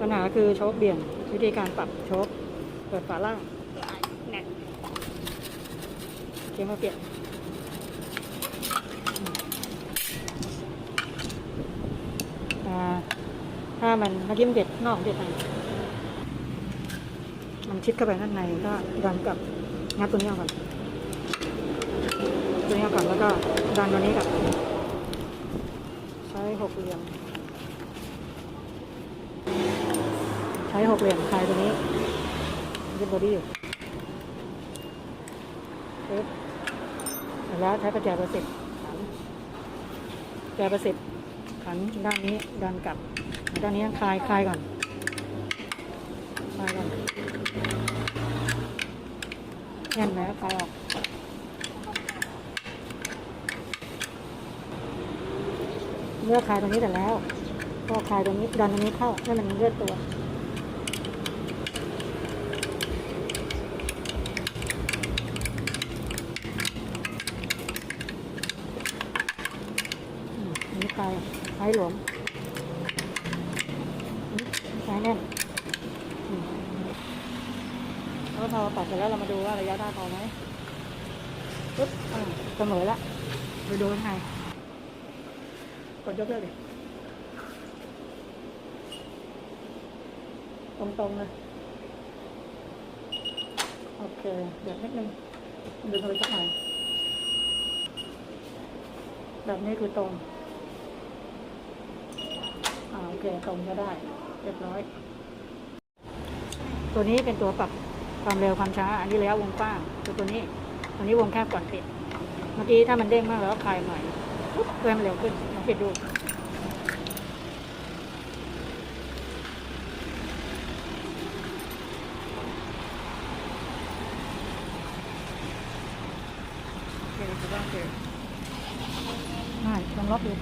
ปัญหาคือโชคเบี่ยงวิธีการปรับโชคเปิดฝาล่างแน่นเขียงมาเปลี่ยนถ้ามันเมื่อกี้มันเด็ดนอกเด็ดในมันชิดเข้าไปข้างในก็ดันกับงัดตัวนี้ออกก่อนตัวนี้ออกก่อนแล้วก็ดันตัวนี้กับใช้หกเหลี่ยม ใช้หกเหลี่ยมคลายตัวนี้ยึดบอดี้อยู่ปึ๊บเสร็จแล้วใช้ประแจประสิบขันแจประสิบขันด้านนี้ดันกลับ ด้านนี้คลายคลายก่อนคลายก่อนแน่นไหมคลายออกเลือกคลายตรงนี้แต่แล้ว ก็คลายตรงนี้ดันตรงนี้เข้าให้มันเลือดตัว อืมอั นนี้คลายคลายหลวมอันนี้แน่นแล้วพอตัดเสร็จแล้วเรามาดูว่าระยะได้พอไหมปึ๊บอ่าเสมอละไปดูข้างในกดยกเลิกดิตรงๆเลยโอเคเดี๋ยวนิดนึงดึงไปสักหน่อยแบบนี้คือตรง อ่าโอเคตรงก็ได้เรียบร้อย ตัวนี้เป็นตัวปรับความเร็วความช้า อันนี้ระยะวงกว้างคือตัวนี้ตัวนี้วงแคบก่อนปิด เมื่อกี้ถ้ามันเด้งมากแล้วคลายใหม่ปุ๊บเพื่อให้มันเร็วขึ้นลองปิดดูง่ายลองล็อกดู